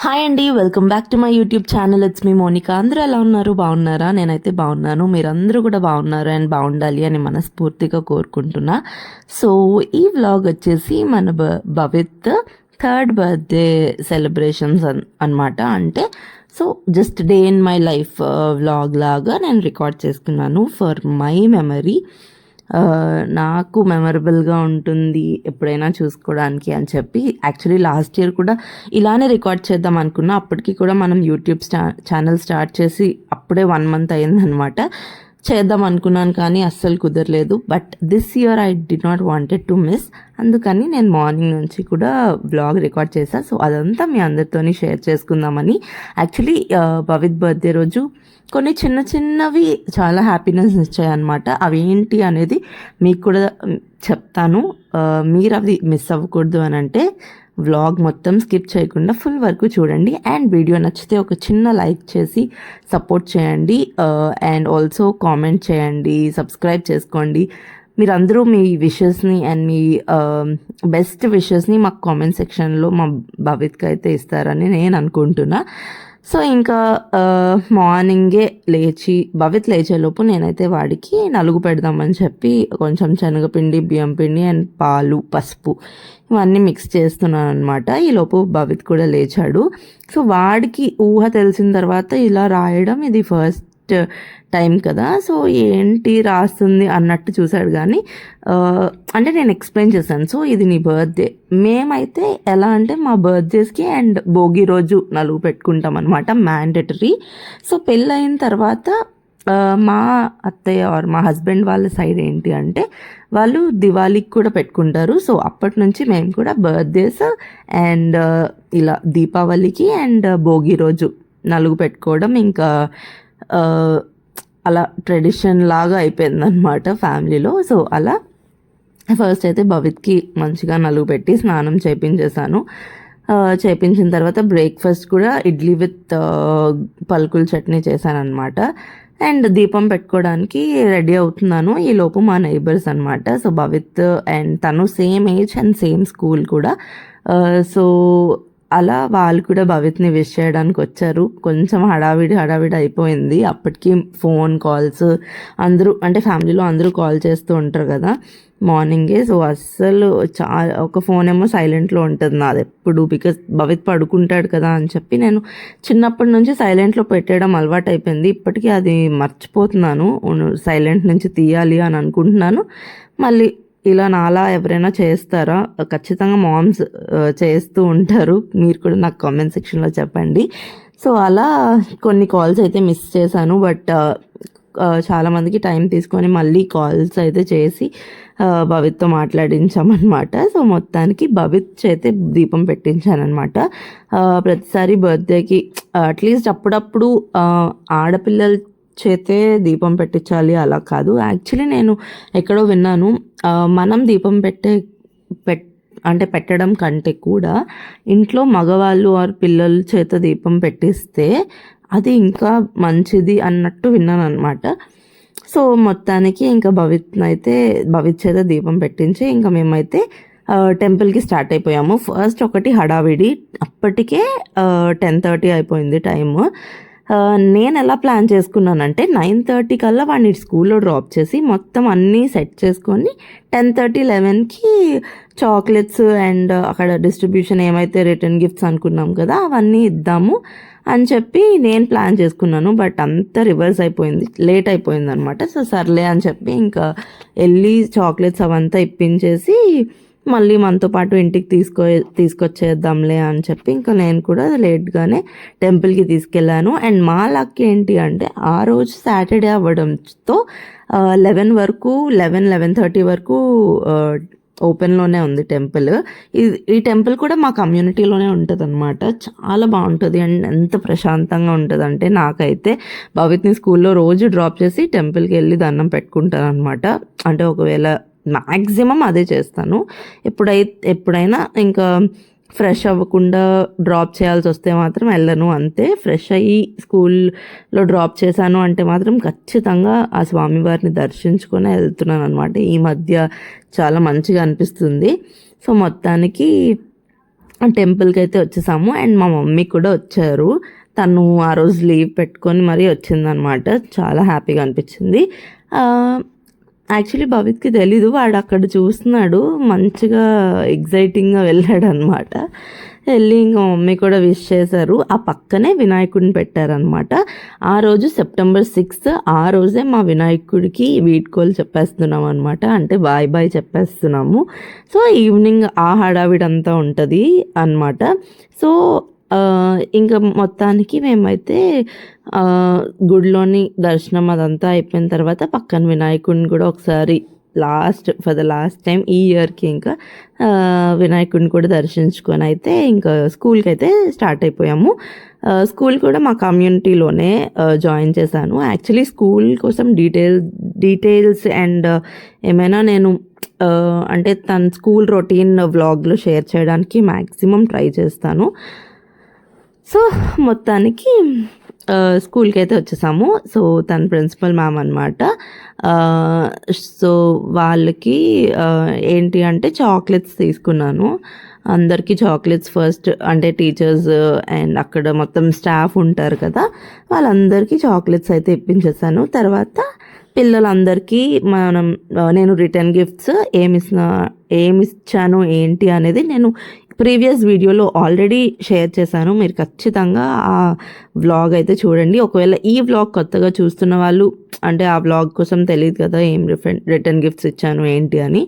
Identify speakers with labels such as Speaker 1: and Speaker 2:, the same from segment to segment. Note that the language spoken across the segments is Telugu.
Speaker 1: హాయ్ అండి welcome back to my YouTube channel it's me Monica అందరూ ఎలా ఉన్నారు? బాగున్నారా? నేనైతే బాగున్నాను. మీరందరూ కూడా బాగున్నారు అండ్ బాగుండాలి అని మనస్ఫూర్తిగా కోరుకుంటున్నా. సో ఈ వ్లాగ్ వచ్చేసి మన బ- భవిత్ థర్డ్ బర్త్డే సెలబ్రేషన్స్ అన్ అనమాట. అంటే so just day in my life vlog లాగా నేను రికార్డ్ చేసుకున్నాను ఫర్ మై మెమరీ నాకు మెమరబుల్గా ఉంటుంది ఎప్పుడైనా చూసుకోవడానికి అని చెప్పి. యాక్చువల్లీ లాస్ట్ ఇయర్ కూడా ఇలానే రికార్డ్ చేద్దాం అనుకున్నా. అప్పటికి కూడా మనం యూట్యూబ్ స్టా ఛానల్ స్టార్ట్ చేసి అప్పుడే వన్ మంత్ అయిందనమాట చేద్దాం అనుకున్నాను కానీ అస్సలు కుదరలేదు. But this year I didn't wanted to miss అందుకని నేను మార్నింగ్ నుంచి కూడా బ్లాగ్ రికార్డ్ చేశాను సో అదంతా మీ అందరితోని షేర్ చేసుకుందామని. యాక్చువల్లీ భవిత్ బర్త్డే రోజు కొన్ని చిన్న చిన్నవి చాలా హ్యాపీనెస్ ఇచ్చాయన్నమాట. అవి ఏంటి అనేది మీకు కూడా చెప్తాను. మీరు అవి మిస్ అవ్వకూడదు అని అంటే వ్లాగ్ మొత్తం స్కిప్ చేయకుండా ఫుల్ వరకు చూడండి. అండ్ వీడియో నచ్చితే ఒక చిన్న లైక్ చేసి సపోర్ట్ చేయండి. అండ్ ఆల్సో కామెంట్ చేయండి సబ్స్క్రైబ్ చేసుకోండి. మీరందరూ మీ విషెస్ని అండ్ మీ um, బెస్ట్ విషెస్ని మాకు కామెంట్ సెక్షన్లో మా భవిత్కి అయితే ఇస్తారని నేను అనుకుంటున్నా. సో ఇంకా మార్నింగే లేచి భవిత్ లేచేలోపు నేనైతే వాడికి నలుగు పెడదామని చెప్పి కొంచెం శనగపిండి బియ్యం పిండి అండ్ పాలు పసుపు ఇవన్నీ మిక్స్ చేస్తున్నాను అనమాట ఈలోపు భవిత్ కూడా లేచాడు. సో వాడికి ఊహ తెలిసిన తర్వాత ఇలా రాయడం ఇది ఫస్ట్ టైం కదా. సో ఏంటి రాస్తుంది అన్నట్టు చూశాడు కానీ అంటే నేను ఎక్స్ప్లెయిన్ చేశాను. సో ఇది నీ బర్త్డే. మేమైతే ఎలా అంటే మా బర్త్డేస్కి అండ్ భోగి రోజు నలుగు పెట్టుకుంటాం అనమాట మ్యాండేటరీ. సో పెళ్ళయిన తర్వాత మా అత్తయ్య ఆర్ మా హస్బెండ్ వాళ్ళ సైడ్ ఏంటి అంటే వాళ్ళు దివాళీకి కూడా పెట్టుకుంటారు. సో అప్పటి నుంచి మేము కూడా బర్త్డేస్ అండ్ ఇలా దీపావళికి అండ్ భోగి రోజు నలుగు పెట్టుకోవడం ఇంకా అలా ట్రెడిషన్ లాగా అయిపోయింది అనమాట ఫ్యామిలీలో. సో అలా ఫస్ట్ అయితే భవిత్కి మంచిగా నలుగు పెట్టి స్నానం చేపించేశాను. చేపించిన తర్వాత బ్రేక్ఫాస్ట్ కూడా ఇడ్లీ విత్ పలుకుల చట్నీ చేశాను అనమాట అండ్ దీపం పెట్టుకోవడానికి రెడీ అవుతున్నాను ఈ లోపు మా నైబర్స్ అనమాట సో భవిత్ అండ్ తను same age and same school కూడా. సో అలా వాళ్ళు కూడా భవిత్ని విష్ చేయడానికి వచ్చారు. కొంచెం హడావిడి హడావిడి అయిపోయింది. అప్పటికి ఫోన్ కాల్స్ అందరూ అంటే ఫ్యామిలీలో అందరూ కాల్ చేస్తూ ఉంటారు కదా. మార్నింగే సో అస్సలు చా ఒక ఫోన్ ఏమో సైలెంట్లో ఉంటుంది. నాది ఎప్పుడు బికాస్ భవిత్ పడుకుంటాడు కదా అని చెప్పి నేను చిన్నప్పటి నుంచి సైలెంట్లో పెట్టేయడం అలవాటు అయిపోయింది. ఇప్పటికీ అది మర్చిపోతున్నాను. సైలెంట్ నుంచి తీయాలి అని అనుకుంటున్నాను. మళ్ళీ ఇలా నాలా ఎవరైనా చేస్తారా? ఖచ్చితంగా మామ్స్ చేస్తూ ఉంటారు. మీరు కూడా నాకు కామెంట్ సెక్షన్లో చెప్పండి. సో అలా కొన్ని కాల్స్ అయితే మిస్ చేశాను. బట్ చాలామందికి టైం తీసుకొని మళ్ళీ కాల్స్ అయితే చేసి భవిత్తో మాట్లాడించామన్నమాట. సో మొత్తానికి భవిత్ అయితే దీపం పెట్టించానమాట ప్రతిసారి బర్త్డేకి అట్లీస్ట్ అప్పుడప్పుడు ఆడపిల్లలు చేతే దీపం పెట్టించాలి అలా కాదు. యాక్చువల్లీ నేను ఎక్కడో విన్నాను. మనం దీపం పెట్టే పెట్ అంటే పెట్టడం కంటే కూడా ఇంట్లో మగవాళ్ళు ఆరు పిల్లల చేత దీపం పెట్టిస్తే అది ఇంకా మంచిది అన్నట్టు విన్నాను అనమాట సో మొత్తానికి ఇంకా భవిత్ అయితే భవిత్ చేత దీపం పెట్టించి ఇంకా మేమైతే టెంపుల్కి స్టార్ట్ అయిపోయాము. ఫస్ట్ ఒకటి హడావిడి. అప్పటికే టెన్ థర్టీ అయిపోయింది టైము. నేను ఎలా ప్లాన్ చేసుకున్నానంటే నైన్ థర్టీ కల్లా వాడిని స్కూల్లో డ్రాప్ చేసి మొత్తం అన్నీ సెట్ చేసుకొని టెన్ థర్టీ లెవెన్కి చాక్లెట్స్ అండ్ అక్కడ డిస్ట్రిబ్యూషన్ ఏమైతే రిటర్న్ గిఫ్ట్స్ అనుకున్నాం కదా అవన్నీ ఇద్దాము అని చెప్పి నేను ప్లాన్ చేసుకున్నాను. బట్ అంతా రివర్స్ అయిపోయింది లేట్ అయిపోయింది అనమాట సో సర్లే అని చెప్పి ఇంకా వెళ్ళి చాక్లెట్స్ అవంతా ఇప్పించేసి మళ్ళీ మనతో పాటు ఇంటికి తీసుకో తీసుకొచ్చేద్దాంలే అని చెప్పి ఇంకా నేను కూడా లేట్గానే టెంపుల్కి తీసుకెళ్ళాను. అండ్ మా లక్ ఏంటి అంటే ఆ రోజు సాటర్డే అవ్వడంతో లెవెన్ వరకు లెవెన్ లెవెన్ థర్టీ వరకు ఓపెన్లోనే ఉంది టెంపుల్. ఇది ఈ టెంపుల్ కూడా మా కమ్యూనిటీలోనే ఉంటుంది అనమాట చాలా బాగుంటుంది అండ్ ఎంత ప్రశాంతంగా ఉంటుంది అంటే నాకైతే భవిత్ని స్కూల్లో రోజు డ్రాప్ చేసి టెంపుల్కి వెళ్ళి దండం పెట్టుకుంటాను అనమాట అంటే ఒకవేళ మ్యాక్సిమం అదే చేస్తాను. ఎప్పుడై ఎప్పుడైనా ఇంకా ఫ్రెష్ అవ్వకుండా డ్రాప్ చేయాల్సి వస్తే మాత్రం వెళ్ళను అంతే. ఫ్రెష్ అయ్యి స్కూల్లో డ్రాప్ చేశాను అంటే మాత్రం ఖచ్చితంగా ఆ స్వామివారిని దర్శించుకొని వెళ్తున్నాను అనమాట ఈ మధ్య చాలా మంచిగా అనిపిస్తుంది. సో మొత్తానికి టెంపుల్కి అయితే వచ్చేసాము. అండ్ మా మమ్మీ కూడా వచ్చారు. తను ఆ రోజు లీవ్ పెట్టుకొని మరీ వచ్చిందనమాట చాలా హ్యాపీగా అనిపించింది. యాక్చువల్లీ భవిత్కి తెలీదు. వాడు అక్కడ చూస్తున్నాడు. మంచిగా ఎగ్జైటింగ్గా వెళ్ళాడు అనమాట వెళ్ళి ఇంకా మమ్మీ కూడా విష్ చేశారు. ఆ పక్కనే వినాయకుడిని పెట్టారనమాట. ఆ రోజు సెప్టెంబర్ సిక్స్త్ ఆ రోజే మా వినాయకుడికి వీడ్కోలు చెప్పేస్తున్నాం అనమాట అంటే బాయ్ బాయ్ చెప్పేస్తున్నాము. సో ఈవినింగ్ ఆ హడావిడంతా ఉంటుంది అనమాట. సో ఇంకా మొత్తానికి మేమైతే గుడిలోని దర్శనం అదంతా అయిపోయిన తర్వాత పక్కన వినాయకుడిని కూడా ఒకసారి last for the last time ఈ ఇయర్కి ఇంకా వినాయకుడిని కూడా దర్శించుకొని అయితే ఇంకా స్కూల్కి అయితే స్టార్ట్ అయిపోయాము. స్కూల్ కూడా మా కమ్యూనిటీలోనే జాయిన్ చేశాను. యాక్చువల్లీ స్కూల్ కోసం డీటెయిల్ డీటెయిల్స్ అండ్ ఏమైనా నేను అంటే తన స్కూల్ రొటీన్ వ్లాగ్లో షేర్ చేయడానికి మ్యాక్సిమం ట్రై చేస్తాను. సో మొత్తానికి స్కూల్కి అయితే వచ్చేసాము. సో తన ప్రిన్సిపల్ మ్యామ్ అనమాట సో వాళ్ళకి ఏంటి అంటే చాక్లెట్స్ తీసుకున్నాను. అందరికీ చాక్లెట్స్ ఫస్ట్ అంటే టీచర్స్ అండ్ అక్కడ మొత్తం స్టాఫ్ ఉంటారు కదా వాళ్ళందరికీ చాక్లెట్స్ అయితే ఇప్పించేసాను. తర్వాత పిల్లలందరికీ మనం నేను రిటర్న్ గిఫ్ట్స్ ఏమి ఇస్తున్నా ఏమి ఇచ్చాను ఏంటి అనేది నేను ప్రీవియస్ వీడియోలో ఆల్రెడీ షేర్ చేశాను. మీరు ఖచ్చితంగా ఆ వ్లాగ్ అయితే చూడండి. ఒకవేళ ఈ వ్లాగ్ కొత్తగా చూస్తున్న వాళ్ళు అంటే ఆ వ్లాగ్ కోసం తెలియదు కదా ఏం రిఫండ్ రిటర్న్ గిఫ్ట్స్ ఇచ్చాను ఏంటి అని.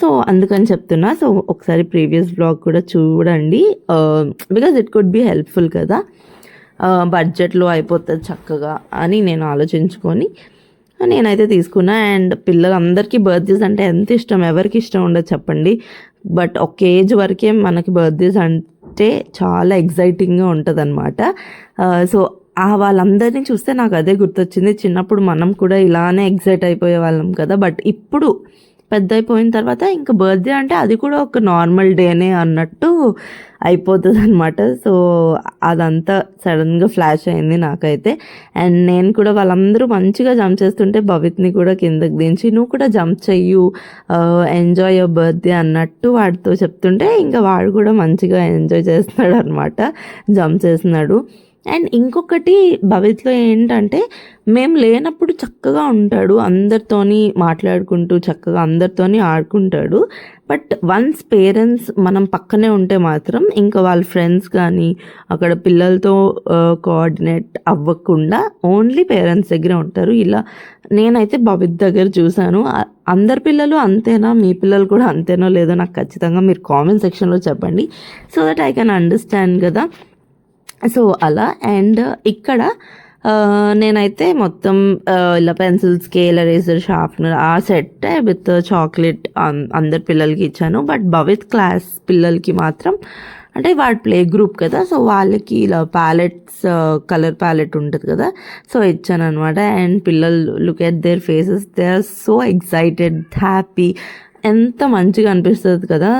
Speaker 1: సో అందుకని చెప్తున్నా. సో ఒకసారి ప్రీవియస్ వ్లాగ్ కూడా చూడండి. Because it could be helpful కదా. బడ్జెట్లో అయిపోతుంది చక్కగా అని నేను ఆలోచించుకొని నేనైతే తీసుకున్నా. అండ్ పిల్లలందరికీ బర్త్డేస్ అంటే ఎంత ఇష్టం? ఎవరికి ఇష్టం ఉండదు చెప్పండి. బట్ ఒక ఏజ్ వరకే మనకి బర్త్డేస్ అంటే చాలా ఎగ్జైటింగ్గా ఉంటుంది అనమాట సో ఆ వాళ్ళందరినీ చూస్తే నాకు అదే గుర్తొచ్చింది. చిన్నప్పుడు మనం కూడా ఇలానే ఎగ్జైట్ అయిపోయే వాళ్ళం కదా. బట్ ఇప్పుడు పెద్ద అయిపోయిన తర్వాత ఇంకా బర్త్డే అంటే అది కూడా ఒక నార్మల్ డేనే అన్నట్టు అయిపోతుంది అనమాట సో అదంతా సడన్గా ఫ్లాష్ అయింది నాకైతే. అండ్ నేను కూడా వాళ్ళందరూ మంచిగా జంప్ చేస్తుంటే భవిత్ని కూడా కిందకి దించి నువ్వు కూడా జంప్ చెయ్యు ఎంజాయ్ యువర్ బర్త్డే అన్నట్టు వాడితో చెప్తుంటే ఇంకా వాడు కూడా మంచిగా ఎంజాయ్ చేస్తున్నాడు అనమాట జంప్ చేస్తున్నాడు. అండ్ ఇంకొకటి భవిత్లో ఏంటంటే మేము లేనప్పుడు చక్కగా ఉంటాడు అందరితోని మాట్లాడుకుంటూ చక్కగా అందరితోని ఆడుకుంటాడు. బట్ వన్స్ పేరెంట్స్ మనం పక్కనే ఉంటే మాత్రం ఇంకా వాళ్ళ ఫ్రెండ్స్ కానీ అక్కడ పిల్లలతో కోఆర్డినేట్ అవ్వకుండా ఓన్లీ పేరెంట్స్ దగ్గర ఉంటారు. ఇలా నేనైతే భవిత్ దగ్గర చూశాను. అందరి పిల్లలు అంతేనా? మీ పిల్లలు కూడా అంతేనో? లేదో నాకు ఖచ్చితంగా మీరు కామెంట్ సెక్షన్లో చెప్పండి. So that I can understand కదా. సో అలా అండ్ ఇక్కడ నేనైతే మొత్తం ఇలా పెన్సిల్ స్కేల్ ఎరేజర్ షార్ప్నర్ ఆ సెట్ విత్ చాక్లెట్ అందరి పిల్లలకి ఇచ్చాను. బట్ భవిత్ క్లాస్ పిల్లలకి మాత్రం అంటే వాడు ప్లే గ్రూప్ కదా సో వాళ్ళకి ఇలా ప్యాలెట్స్ కలర్ ప్యాలెట్ ఉంటుంది కదా సో ఇచ్చాను అనమాట అండ్ పిల్లలు look at their faces they are so excited happy. ఎంత మంచిగా అనిపిస్తుంది కదా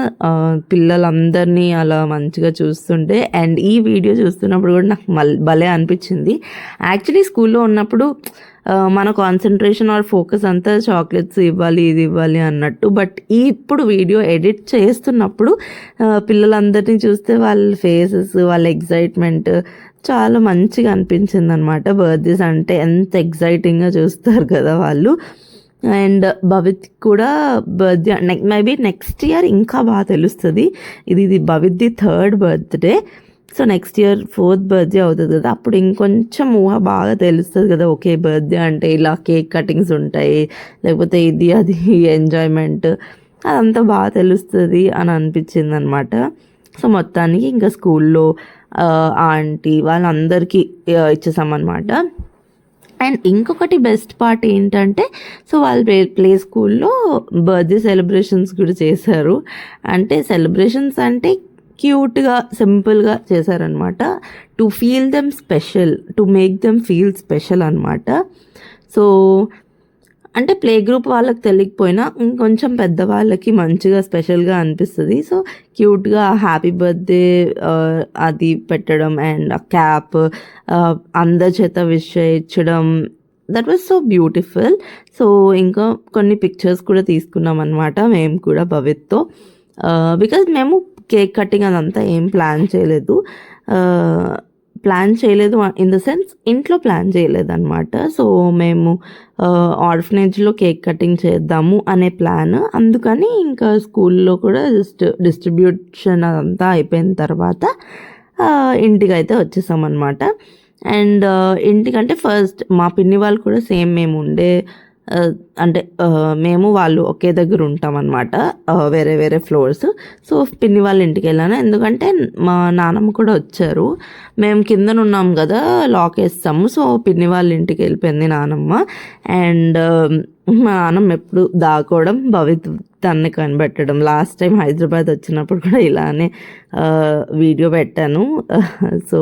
Speaker 1: పిల్లలందరినీ అలా మంచిగా చూస్తుంటే. అండ్ ఈ వీడియో చూస్తున్నప్పుడు కూడా నాకు మల్ భలే అనిపించింది. యాక్చువల్లీ స్కూల్లో ఉన్నప్పుడు మన కాన్సన్ట్రేషన్ ఆర్ ఫోకస్ అంతా చాక్లెట్స్ ఇవ్వాలి ఇది ఇవ్వాలి అన్నట్టు. బట్ ఈ ఇప్పుడు వీడియో ఎడిట్ చేస్తున్నప్పుడు పిల్లలందరినీ చూస్తే వాళ్ళ ఫేసెస్ వాళ్ళ ఎగ్జైట్మెంట్ చాలా మంచిగా అనిపించింది అనమాట బర్త్డేస్ అంటే ఎంత ఎగ్జైటింగ్గా చూస్తారు కదా వాళ్ళు. అండ్ భవిత్ కూడా birthday neck maybe next year ఇంకా బాగా తెలుస్తుంది. ఇది ఇది భవిత్ది third birthday. So next year fourth birthday అవుతుంది కదా. అప్పుడు ఇంకొంచెం ఊహ బాగా తెలుస్తుంది కదా ఓకే బర్త్డే అంటే ఇలా కేక్ కటింగ్స్ ఉంటాయి లేకపోతే ఇది అది ఎంజాయ్మెంట్. అదంతా బాగా తెలుస్తుంది అని అనిపించింది అనమాట సో మొత్తానికి ఇంకా స్కూల్లో ఆంటీ వాళ్ళందరికీ ఇచ్చేసామన్నమాట అండ్ ఇంకొకటి బెస్ట్ పార్ట్ ఏంటంటే సో వాళ్ళు ప్లే ప్లే స్కూల్లో బర్త్డే సెలబ్రేషన్స్ కూడా చేశారు. అంటే సెలబ్రేషన్స్ అంటే క్యూట్గా సింపుల్గా చేశారనమాట to feel them special to make them feel special అనమాట సో అంటే ప్లే గ్రూప్ వాళ్ళకి తెలియకపోయినా ఇంకొంచెం పెద్దవాళ్ళకి మంచిగా స్పెషల్గా అనిపిస్తుంది. సో క్యూట్గా హ్యాపీ బర్త్డే అది పెట్టడం అండ్ క్యాప్ అందరి చేత విష్ చేయించడం. That was so beautiful so ఇంకా కొన్ని పిక్చర్స్ కూడా తీసుకున్నాం అనమాట మేము కూడా భవిత్తో. బికాజ్ మేము కేక్ కటింగ్ అదంతా ఏం ప్లాన్ చేయలేదు. ప్లాన్ చేయలేదు ఇన్ ద సెన్స్ ఇంట్లో ప్లాన్ చేయలేదు అనమాట సో మేము ఆర్ఫనేజ్లో కేక్ కటింగ్ చేద్దాము అనే ప్లాన్ అందుకని ఇంకా స్కూల్లో కూడా జస్ట్ డిస్ట్రిబ్యూషన్ అదంతా అయిపోయిన తర్వాత ఇంటికైతే వచ్చేసామన్నమాట. అండ్ ఇంటికంటే ఫస్ట్ మా పిన్ని వాళ్ళు కూడా సేమ్ మేము ఉండే అంటే మేము వాళ్ళు ఒకే దగ్గర ఉంటాం అనమాట వేరే వేరే ఫ్లోర్స్. సో పిన్ని వాళ్ళ ఇంటికి వెళ్ళాను. ఎందుకంటే మా నానమ్మ కూడా వచ్చారు. మేము కిందన ఉన్నాం కదా లాక్ వేస్తాము. సో పిన్ని వాళ్ళ ఇంటికి వెళ్ళిపోయింది నానమ్మ. అండ్ మా నాన్నమ్మ ఎప్పుడు దాకోవడం భవిత్ తన్ని కనిపెట్టడం. లాస్ట్ టైం హైదరాబాద్ వచ్చినప్పుడు కూడా ఇలానే వీడియో పెట్టాను. సో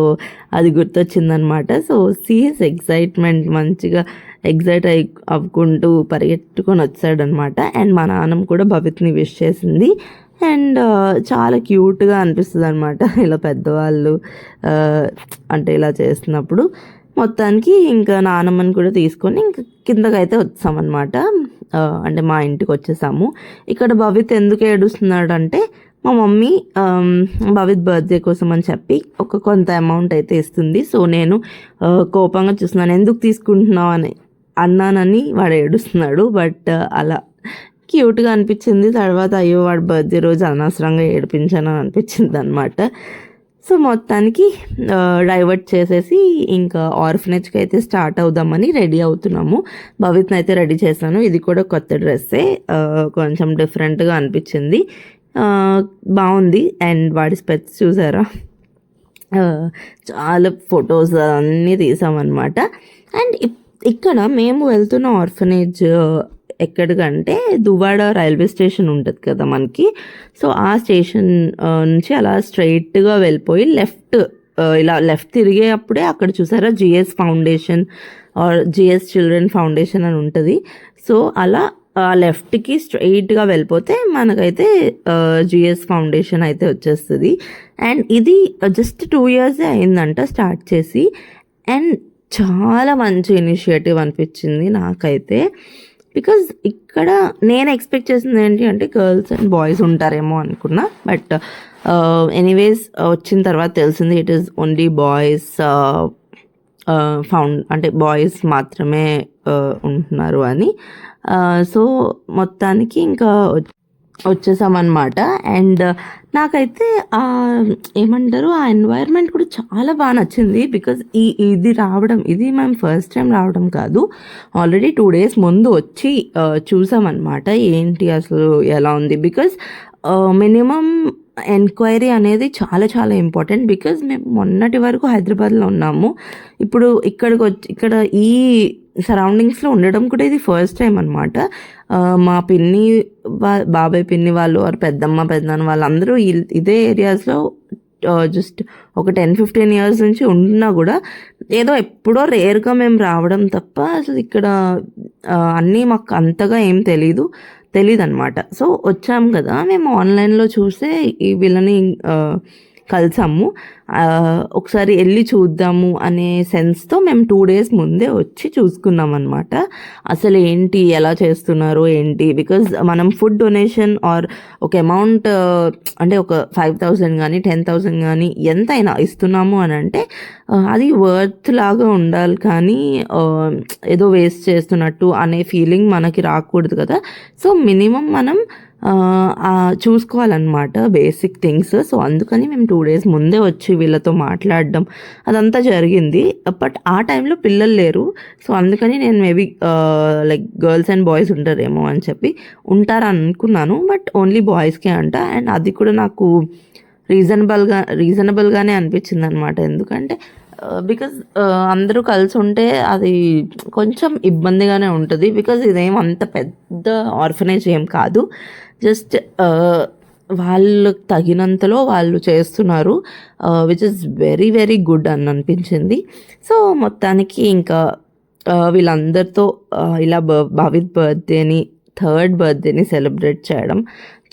Speaker 1: అది గుర్తొచ్చిందనమాట సో సీస్ ఎగ్జైట్మెంట్ మంచిగా ఎగ్జైట్ అయి అవ్వుకుంటూ పరిగెట్టుకొని వచ్చాడనమాట. అండ్ మా నాన్నం కూడా భవిత్ని విష్ చేసింది. అండ్ చాలా క్యూట్గా అనిపిస్తుంది అనమాట ఇలా పెద్దవాళ్ళు అంటే ఇలా చేస్తున్నప్పుడు. మొత్తానికి ఇంకా నానమ్మని కూడా తీసుకొని ఇంకా కిందకైతే వచ్చామన్నమాట అంటే మా ఇంటికి వచ్చేసాము. ఇక్కడ భవిత్ ఎందుకు ఏడుస్తున్నాడు అంటే మా మమ్మీ భవిత్ బర్త్డే కోసం అని చెప్పి ఒక కొంత అమౌంట్ అయితే ఇస్తుంది. సో నేను కోపంగా చూస్తున్నాను. ఎందుకు తీసుకుంటున్నావు అని. అన్నానని వాడు ఏడుస్తున్నాడు బట్ uh, అలా క్యూట్గా అనిపించింది. తర్వాత అయ్యో వాడు బర్త్డే రోజు అనవసరంగా ఏడిపించాను అనిపించింది అనమాట సో మొత్తానికి uh, డైవర్ట్ చేసేసి ఇంకా ఆర్ఫనేజ్కి అయితే స్టార్ట్ అవుదామని రెడీ అవుతున్నాము. భవిత్ని అయితే రెడీ చేశాను. ఇది కూడా కొత్త డ్రెస్సే uh, కొంచెం డిఫరెంట్గా అనిపించింది. బాగుంది. అండ్ వాడి స్పెట్స్ చూసారా? చాలా ఫొటోస్ అన్నీ తీసామన్నమాట. అండ్ ఇప్- ఇక్కడ మేము వెళ్తున్న ఆర్ఫనేజ్ ఎక్కడికంటే దువ్వాడ రైల్వే స్టేషన్ ఉంటుంది కదా మనకి. సో ఆ స్టేషన్ నుంచి అలా స్ట్రైట్గా వెళ్ళిపోయి లెఫ్ట్ ఇలా లెఫ్ట్ తిరిగే అప్పుడే అక్కడ చూసారా G S foundation our G S children foundation అని ఉంటుంది. సో అలా ఆ లెఫ్ట్కి స్ట్రైట్గా వెళ్ళిపోతే మనకైతే జిఎస్ ఫౌండేషన్ అయితే వచ్చేస్తుంది. అండ్ ఇది జస్ట్ టూ ఇయర్సే అయిందంట స్టార్ట్ చేసి. అండ్ చాలా మంచి ఇనిషియేటివ్ అనిపించింది నాకైతే. బికాజ్ ఇక్కడ నేను ఎక్స్పెక్ట్ చేసింది ఏంటి అంటే గర్ల్స్ అండ్ బాయ్స్ ఉంటారేమో అనుకున్నా. బట్ ఎనీవేస్ uh, uh, వచ్చిన తర్వాత తెలిసింది it is only boys found అంటే బాయ్స్ మాత్రమే uh, ఉంటున్నారు అని. సో మొత్తానికి ఇంకా వచ్చేసామన్నమాట. అండ్ నాకైతే ఏమంటారు ఆ ఎన్వైర్న్మెంట్ కూడా చాలా బాగా నచ్చింది. బికాజ్ ఈ ఇది రావడం ఇది మేము ఫస్ట్ టైం రావడం కాదు. ఆల్రెడీ టూ డేస్ ముందు వచ్చి చూసామన్నమాట. ఏంటి అసలు ఎలా ఉంది? బికాజ్ మినిమం ఎంక్వైరీ అనేది చాలా చాలా ఇంపార్టెంట్ బికాజ్ మేము మొన్నటి వరకు హైదరాబాద్లో ఉన్నాము. ఇప్పుడు ఇక్కడికి వచ్చి ఇక్కడ ఈ సరౌండింగ్స్లో ఉండడం కూడా ఇది ఫస్ట్ టైం అనమాట మా పిన్ని వా బాబాయ్ పిన్ని వాళ్ళు వారు పెద్దమ్మ పెద్దనాన్న వాళ్ళందరూ ఇదే ఏరియాస్లో జస్ట్ ఒక టెన్ ఫిఫ్టీన్ ఇయర్స్ నుంచి ఉంటున్నా కూడా ఏదో ఎప్పుడో రేర్గా మేము రావడం తప్ప అసలు ఇక్కడ అన్నీ మాకు అంతగా ఏం తెలీదు. తెలీదు అనమాట సో వచ్చాం కదా మేము ఆన్లైన్లో చూస్తే ఈ వీళ్ళని కలిసాము. ఒకసారి వెళ్ళి చూద్దాము అనే సెన్స్తో మేము టూ డేస్ ముందే వచ్చి చూసుకున్నాం అనమాట అసలు ఏంటి ఎలా చేస్తున్నారు ఏంటి? బికాజ్ మనం ఫుడ్ డొనేషన్ ఆర్ ఒక అమౌంట్ అంటే ఒక ఫైవ్ థౌజండ్ కానీ టెన్ థౌజండ్ కానీ ఎంతైనా ఇస్తున్నాము అని అంటే అది వర్త్ లాగా ఉండాలి కానీ ఏదో వేస్ట్ చేస్తున్నట్టు అనే ఫీలింగ్ మనకి రాకూడదు కదా. సో మినిమం మనం చూసుకోవాలన్నమాట బేసిక్ థింగ్స్ సో అందుకని మేము టూ డేస్ ముందే వచ్చి వీళ్ళతో మాట్లాడడం. అదంతా జరిగింది. బట్ ఆ టైంలో పిల్లలు లేరు. సో అందుకని నేను maybe like girls and boys ఉంటారేమో అని చెప్పి ఉంటారని అనుకున్నాను. బట్ ఓన్లీ బాయ్స్కే అంట. అండ్ అది కూడా నాకు రీజనబుల్గా రీజనబుల్గానే అనిపించింది అనమాట ఎందుకంటే బికాజ్ అందరూ కలిసి ఉంటే అది కొంచెం ఇబ్బందిగానే ఉంటుంది. బికాజ్ ఇదేం అంత పెద్ద ఆర్ఫనేజ్ ఏం కాదు. జస్ట్ వాళ్ళకు తగినంతలో వాళ్ళు చేస్తున్నారు which is very very good అని అనిపించింది. సో మొత్తానికి ఇంకా వీళ్ళందరితో ఇలా బ- భవిత్ బర్త్డేని థర్డ్ బర్త్డేని సెలబ్రేట్ చేయడం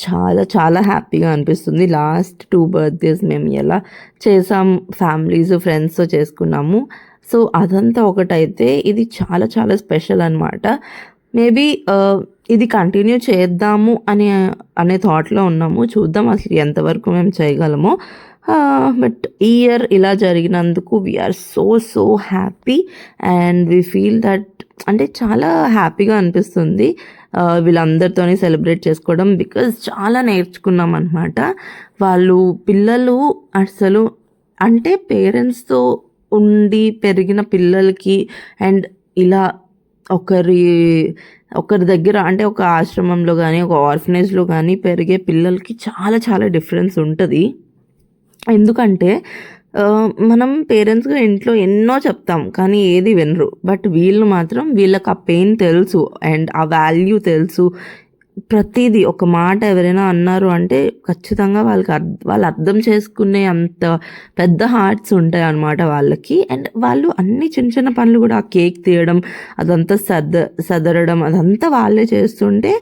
Speaker 1: చాలా చాలా హ్యాపీగా అనిపిస్తుంది. లాస్ట్ టూ బర్త్డేస్ మేము ఎలా చేసాం ఫ్యామిలీస్ ఫ్రెండ్స్తో చేసుకున్నాము. సో అదంతా ఒకటైతే ఇది చాలా చాలా స్పెషల్ అనమాట మేబీ ఇది కంటిన్యూ చేద్దాము అనే అనే థాట్లో ఉన్నాము. చూద్దాం అసలు ఎంతవరకు మేము చేయగలమో. బట్ ఈ ఇయర్ ఇలా జరిగినందుకు we are so so happy and we feel that అంటే చాలా హ్యాపీగా అనిపిస్తుంది. వీళ్ళందరితోనే సెలబ్రేట్ చేసుకోవడం బికాజ్ చాలా నేర్చుకున్నాం అనమాట వాళ్ళు పిల్లలు అసలు అంటే పేరెంట్స్తో ఉండి పెరిగిన పిల్లలకి అండ్ ఇలా ఒకరి ఒకరి దగ్గర అంటే ఒక ఆశ్రమంలో కానీ ఒక ఆర్ఫనేజ్లో కానీ పెరిగే పిల్లలకి చాలా చాలా డిఫరెన్స్ ఉంటుంది. ఎందుకంటే మనం పేరెంట్స్గా ఇంట్లో ఎన్నో చెప్తాం కానీ ఏది వినరు. బట్ వీళ్ళు మాత్రం వీళ్ళకి ఆ పెయిన్ తెలుసు అండ్ ఆ వాల్యూ తెలుసు. ప్రతిదీ ఒక మాట ఎవరైనా అన్నారు అంటే ఖచ్చితంగా వాళ్ళకి వాళ్ళు అర్థం చేసుకునే అంత పెద్ద హార్ట్స్ ఉంటాయి అన్నమాట వాళ్ళకి. అండ్ వాళ్ళు అన్ని చిన్న చిన్న పనులు కూడా ఆ కేక్ తీయడం అదంతా సద సదరడం అదంతా వాళ్ళే చేస్తుంటే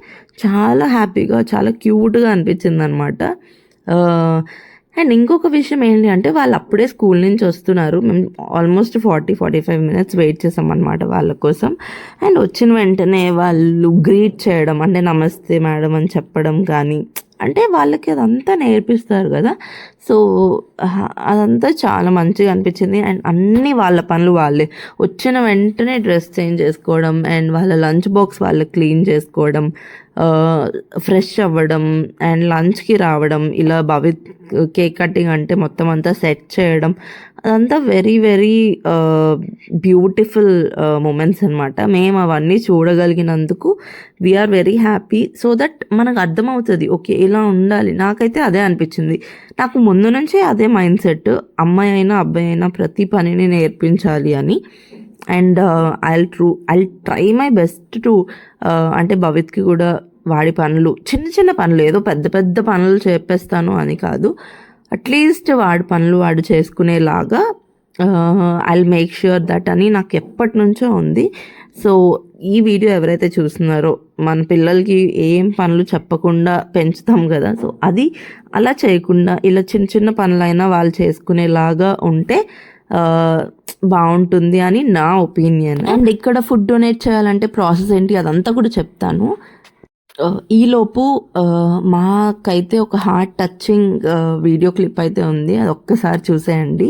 Speaker 1: చాలా హ్యాపీగా చాలా క్యూట్గా అనిపించింది అనమాట అండ్ ఇంకొక విషయం ఏంటి అంటే వాళ్ళు అప్పుడే స్కూల్ నుంచి వస్తున్నారు. మేము almost forty forty five minutes wait చేసాం అనమాట వాళ్ళ కోసం. అండ్ వచ్చిన వెంటనే వాళ్ళు గ్రీట్ చేయడం అంటే నమస్తే మేడం అని చెప్పడం కానీ అంటే వాళ్ళకి అదంతా నేర్పిస్తారు కదా. సో అదంతా చాలా మంచిగా అనిపించింది. అండ్ అన్ని వాళ్ళ పనులు వాళ్ళే. వచ్చిన వెంటనే డ్రెస్ చేంజ్ చేసుకోవడం అండ్ వాళ్ళ లంచ్ బాక్స్ వాళ్ళు క్లీన్ చేసుకోవడం ఫ్రెష్ అవ్వడం అండ్ లంచ్కి రావడం ఇలా భవిత్ కేక్ కటింగ్ అంటే మొత్తం అంతా సెట్ చేయడం అదంతా వెరీ వెరీ బ్యూటిఫుల్ మూమెంట్స్ అనమాట మేము అవన్నీ చూడగలిగినందుకు we are very happy so that మనకు అర్థమవుతుంది ఓకే ఇలా ఉండాలి. నాకైతే అదే అనిపించింది. నాకు ముందు నుంచే అదే మైండ్ సెట్ అమ్మాయి అయినా అబ్బాయి అయినా ప్రతి పనిని నేర్పించాలి అని. And I true I try my best to అంటే భవిత్కి కూడా వాడి పనులు చిన్న చిన్న పనులు ఏదో పెద్ద పెద్ద పనులు చెప్పేస్తాను అని కాదు. అట్లీస్ట్ వాడి పనులు వాడు చేసుకునేలాగా ఐ మేక్ ష్యూర్ దట్ అని నాకు ఎప్పటి నుంచో ఉంది. సో ఈ వీడియో ఎవరైతే చూస్తున్నారో మన పిల్లలకి ఏం పనులు చెప్పకుండా పెంచుతాం కదా సో అది అలా చేయకుండా ఇలా చిన్న చిన్న పనులైనా వాళ్ళు చేసుకునేలాగా ఉంటే బాగుంటుంది అని నా ఒపీనియన్. అండ్ ఇక్కడ ఫుడ్ డొనేట్ చేయాలంటే ప్రాసెస్ ఏంటి అదంతా కూడా చెప్తాను. ఈలోపు మాకైతే ఒక హార్ట్ టచింగ్ వీడియో క్లిప్ అయితే ఉంది. అది ఒక్కసారి చూసేయండి.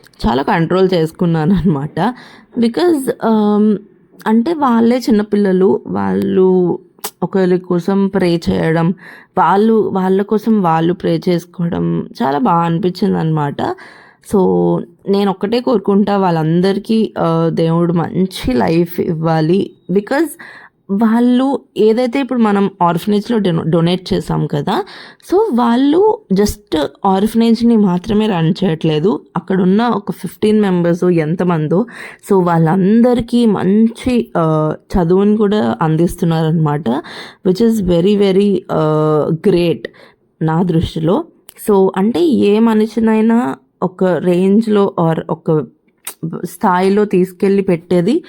Speaker 1: చాలా కంట్రోల్ చేసుకున్నాను అనమాట బికాజ్ um, అంటే వాళ్ళే చిన్నపిల్లలు వాళ్ళు ఒకరి కోసం ప్రే చేయడం వాళ్ళు వాళ్ళ కోసం వాళ్ళు ప్రే చేసుకోవడం చాలా బాగా అనిపించింది అనమాట సో నేను ఒక్కటే కోరుకుంటా వాళ్ళందరికీ uh, దేవుడు మంచి లైఫ్ ఇవ్వాలి. బికాజ్ వాళ్ళు ఏదైతే ఇప్పుడు మనం ఆర్ఫనేజ్లో డొ డొనేట్ చేసాం కదా సో వాళ్ళు జస్ట్ ఆర్ఫనేజ్ని మాత్రమే రన్ చేయట్లేదు. అక్కడ ఉన్న ఒక ఫిఫ్టీన్ మెంబర్స్ ఎంతమందో సో వాళ్ళందరికీ మంచి చదువుని కూడా అందిస్తున్నారనమాట which is very very great నా దృష్టిలో. సో అంటే ఏ మనిషినైనా ఒక రేంజ్లో ఆర్ ఒక స్థాయిలో తీసుకెళ్ళి పెట్టేది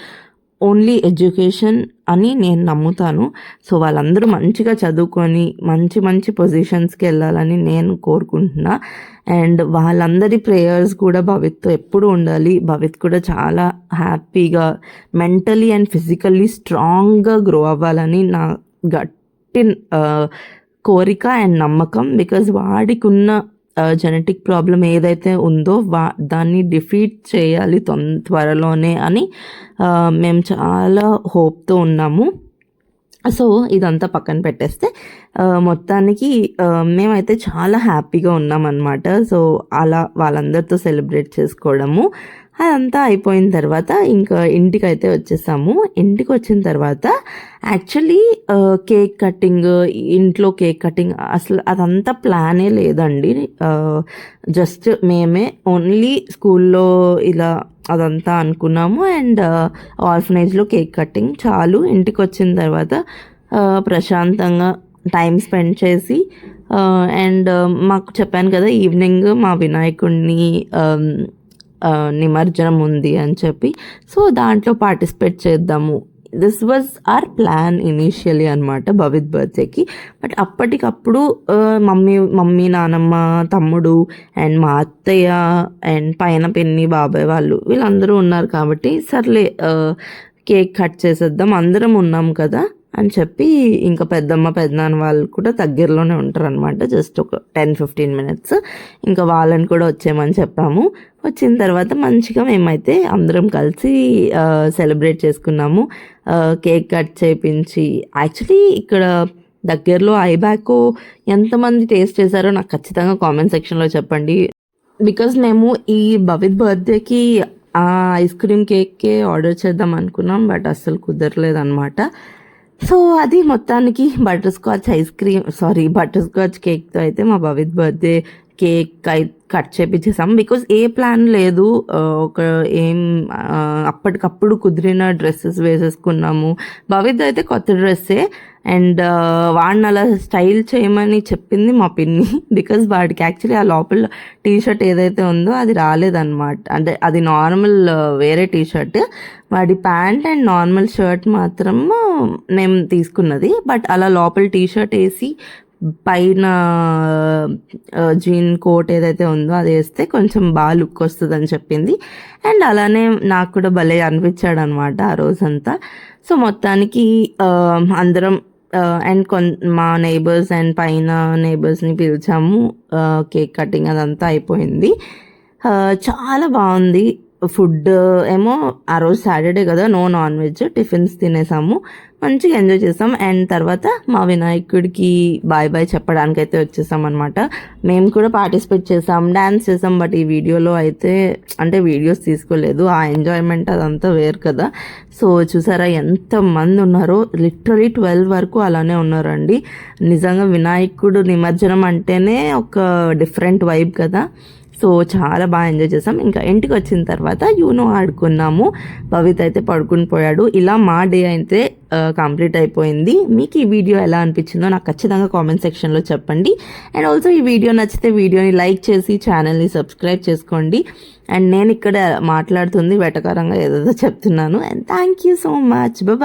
Speaker 1: ఓన్లీ ఎడ్యుకేషన్ అని నేను నమ్ముతాను. సో వాళ్ళందరూ మంచిగా చదువుకొని మంచి మంచి పొజిషన్స్కి వెళ్ళాలని నేను కోరుకుంటున్నా. అండ్ వాళ్ళందరి ప్రేయర్స్ కూడా భవిత్తో ఎప్పుడు ఉండాలి. భవిత్ కూడా చాలా హ్యాపీగా మెంటలీ అండ్ ఫిజికల్లీ స్ట్రాంగ్గా గ్రో అవ్వాలని నా గట్టి కోరిక అండ్ నమ్మకం. బికాజ్ వాడికి ఉన్న జెనెటిక్ ప్రాబ్లం ఏదైతే ఉందో వా దాన్ని డిఫీట్ చేయాలి తొం త్వరలోనే అని మేము చాలా హోప్తో ఉన్నాము. సో ఇదంతా పక్కన పెట్టేస్తే మొత్తానికి మేమైతే చాలా హ్యాపీగా ఉన్నామన్నమాట. సో అలా వాళ్ళందరితో సెలబ్రేట్ చేసుకోవడము అదంతా అయిపోయిన తర్వాత ఇంకా ఇంటికి అయితే వచ్చేసాము. ఇంటికి వచ్చిన తర్వాత యాక్చువల్లీ కేక్ కటింగ్ ఇంట్లో కేక్ కటింగ్ అసలు అదంతా ప్లానే లేదండి. జస్ట్ మేమే ఓన్లీ స్కూల్లో ఇలా అదంతా అనుకున్నాము. అండ్ ఆర్ఫనేజ్లో కేక్ కటింగ్ చాలు. ఇంటికి వచ్చిన తర్వాత ప్రశాంతంగా టైం స్పెండ్ చేసి అండ్ మాకు చెప్పాను కదా ఈవినింగ్ మా వినాయకుడిని నిమజ్జనం ఉంది అని చెప్పి. సో దాంట్లో పార్టిసిపేట్ చేద్దాము. This was our plan initially అనమాట భవిత్ బర్త్డేకి బట్ అప్పటికప్పుడు మమ్మీ మమ్మీ నానమ్మ తమ్ముడు అండ్ మా అత్తయ్య అండ్ పైన పిన్ని బాబాయ్ వాళ్ళు వీళ్ళందరూ ఉన్నారు కాబట్టి సర్లే కేక్ కట్ చేసేద్దాం. అందరం ఉన్నాం కదా. అని చెప్పి ఇంకా పెద్దమ్మ పెద్దనాన్న వాళ్ళు కూడా దగ్గరలోనే ఉంటారు అనమాట జస్ట్ ఒక టెన్ ఫిఫ్టీన్ మినిట్స్ ఇంకా వాళ్ళని కూడా వచ్చేయమని చెప్పాము. వచ్చిన తర్వాత మంచిగా మేమైతే అందరం కలిసి సెలబ్రేట్ చేసుకున్నాము. కేక్ కట్ చేయించి యాక్చువల్లీ ఇక్కడ దగ్గరలో ఐబ్యాక్ ఎంతమంది టేస్ట్ చేశారో నాకు ఖచ్చితంగా కామెంట్ సెక్షన్లో చెప్పండి. బికాజ్ మేము ఈ భవిత్ బర్త్డేకి ఆ ఐస్ క్రీమ్ కేక్కే ఆర్డర్ చేద్దాం అనుకున్నాం బట్ అస్సలు కుదరలేదు అనమాట సో అది మొత్తానికి butterscotch ice cream sorry butterscotch కేక్తో అయితే మా భవిత్ బర్త్డే కేక్ కట్ చేపించేసాం బికాజ్ ఏ ప్లాన్ లేదు. ఒక ఏం అప్పటికప్పుడు కుదిరిన డ్రెస్సెస్ వేసేసుకున్నాము. భవిత్ అయితే కొత్త డ్రెస్సే. అండ్ వాడిని అలా స్టైల్ చేయమని చెప్పింది మా పిన్ని. బికాజ్ వాడికి యాక్చువల్లీ ఆ లోపల టీ షర్ట్ ఏదైతే ఉందో అది రాలేదన్నమాట. అంటే అది నార్మల్ వేరే టీ షర్ట్ వాడి ప్యాంట్ అండ్ నార్మల్ షర్ట్ మాత్రం మేము తీసుకున్నది. బట్ అలా లోపల టీ షర్ట్ వేసి పైన జీన్ కోట్ ఏదైతే ఉందో అది వేస్తే కొంచెం బాగా లుక్ వస్తుంది అని చెప్పింది. అండ్ అలానే నాకు కూడా భలే అనిపించాడు అనమాట ఆ రోజంతా. సో మొత్తానికి అందరం అండ్ కొన్ మా నైబర్స్ అండ్ పైన నైబర్స్ని పిలిచాము. కేక్ కటింగ్ అదంతా అయిపోయింది. చాలా బాగుంది. ఫుడ్ ఏమో ఆ రోజు సాటర్డే కదా నో నాన్ వెజ్ టిఫిన్స్ తినేసాము. మంచిగా ఎంజాయ్ చేసాం. అండ్ తర్వాత మా వినాయకుడికి బాయ్ బాయ్ చెప్పడానికి అయితే వచ్చేసాం అనమాట మేము కూడా పార్టిసిపేట్ చేసాం డ్యాన్స్ చేసాం బట్ ఈ వీడియోలో అయితే అంటే వీడియోస్ తీసుకోలేదు. ఆ ఎంజాయ్మెంట్ అదంతా వేరు కదా. సో చూసారా ఎంత మంది ఉన్నారో లిటరలీ ట్వెల్వ్ వరకు అలానే ఉన్నారండి. నిజంగా వినాయకుడు నిమజ్జనం అంటేనే ఒక డిఫరెంట్ వైబ్ కదా. సో చాలా బాగా ఎంజాయ్ చేసాం. ఇంకా ఇంటికి వచ్చిన తర్వాత యూనో ఆడుకున్నాము. భవిత్ అయితే పడుకుని పోయాడు. ఇలా మా డే అయితే కంప్లీట్ అయిపోయింది. మీకు ఈ వీడియో ఎలా అనిపించిందో నాకు ఖచ్చితంగా కామెంట్ సెక్షన్లో చెప్పండి. అండ్ ఆల్సో ఈ వీడియో నచ్చితే వీడియోని లైక్ చేసి ఛానల్ని సబ్స్క్రైబ్ చేసుకోండి. అండ్ నేను ఇక్కడ మాట్లాడుతుంది వెటకారంగా ఏదేదో చెప్తున్నాను. And thank you so much bye